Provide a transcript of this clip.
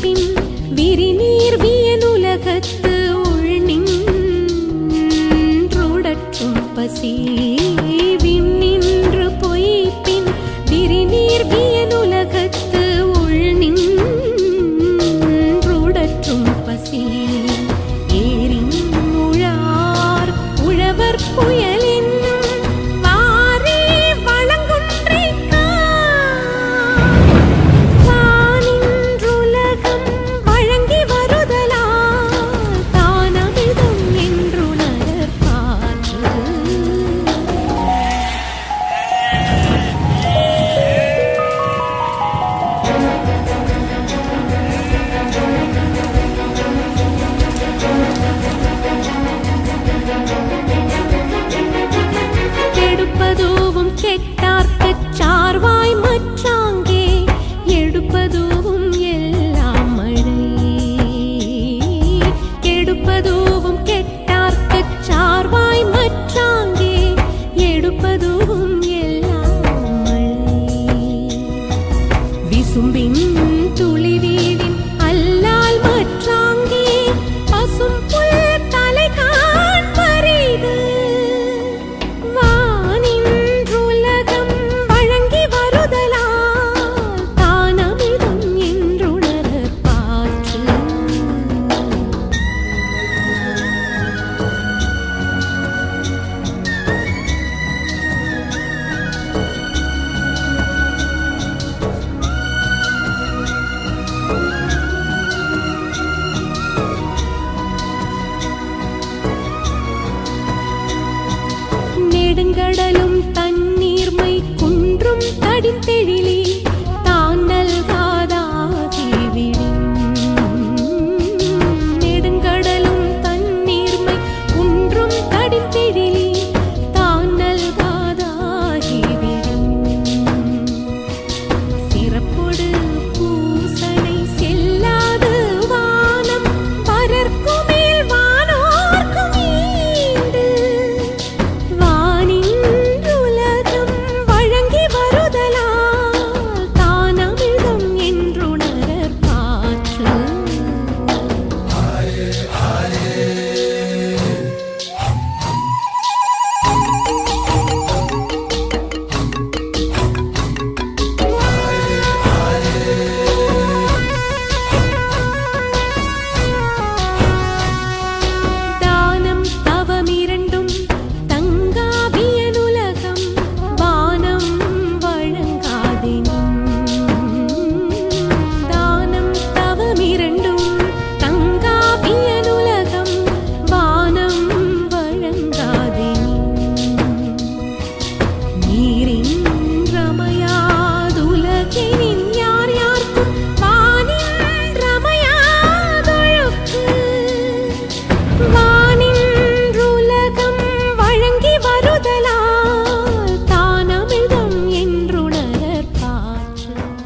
பின் விரிநீர் வியனுலகத்து உள்நின்றோடற்றும் பசி விண்ணின்று பொய்ப்பின் விரிநீர் வியனுலகத்து உள்நின்றோடற்றும் பசி. ஏறின் உழார் உழவர் புயல் கடலும்